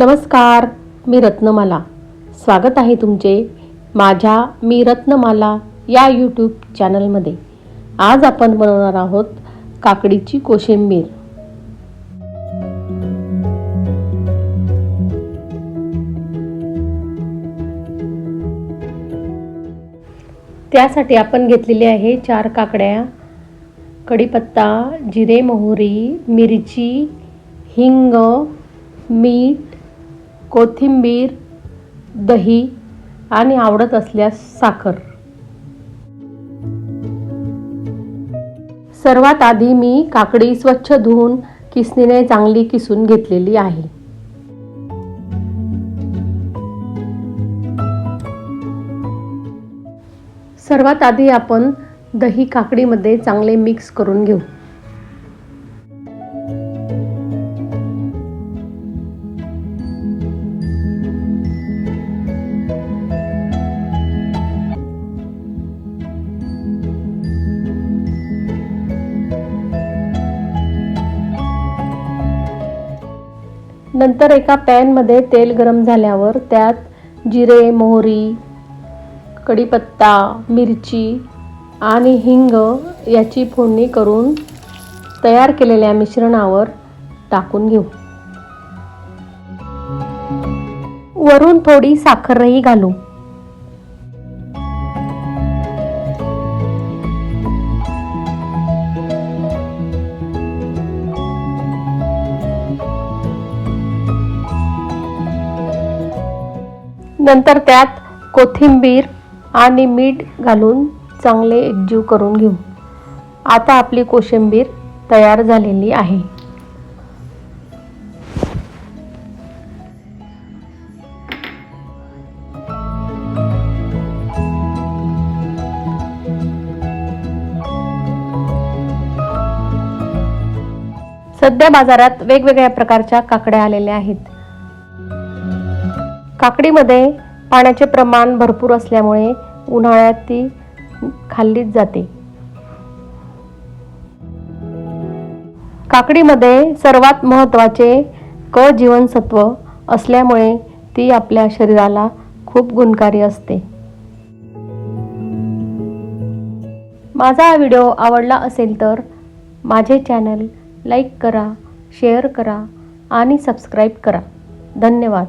नमस्कार मी रत्नमाला. स्वागत आहे तुमचे माझ्या मी रत्नमाला या यूट्यूब चॅनलमध्ये आज आपण बनवणार आहोत काकडीची कोशिंबीर. त्यासाठी आपण घेतलेली आहे चार काकड्या कढीपत्ता जिरे मोहरी मिरची हिंग मीठ कोथिंबीर दही आणि आवडत असल्यास साखर. सर्वात आधी मी काकडी स्वच्छ धुवून किसणीने चांगली किसून घेतलेली आहे. सर्वात आधी आपण दही काकडीमध्ये चांगले मिक्स करून घेऊ. नंतर एका पॅनमध्ये तेल गरम झाल्यावर त्यात जिरे मोहरी कढीपत्ता मिरची आणि हिंग याची फोडणी करून तयार केलेल्या मिश्रणावर टाकून घेऊ. वरून थोडी साखरही घालू. नंतर त्यात कोथिंबीर आणि मीठ घालून चांगले एकजीव करून घेऊ. आता आपली कोशिंबीर तयार झालेली आहे. सध्या बाजारात वेगवेगळ्या प्रकारच्या काकड्या आलेल्या आहेत. काकडीमध्ये पाण्याचे प्रमाण भरपूर असल्यामुळे उन्हाळ्यात ती खाल्लीच जाते. काकडीमध्ये सर्वात महत्त्वाचे क जीवनसत्व असल्यामुळे ती आपल्या शरीराला खूप गुणकारी असते. माझा हा व्हिडिओ आवडला असेल तर माझे चॅनल लाईक करा शेअर करा आणि सबस्क्राईब करा. धन्यवाद.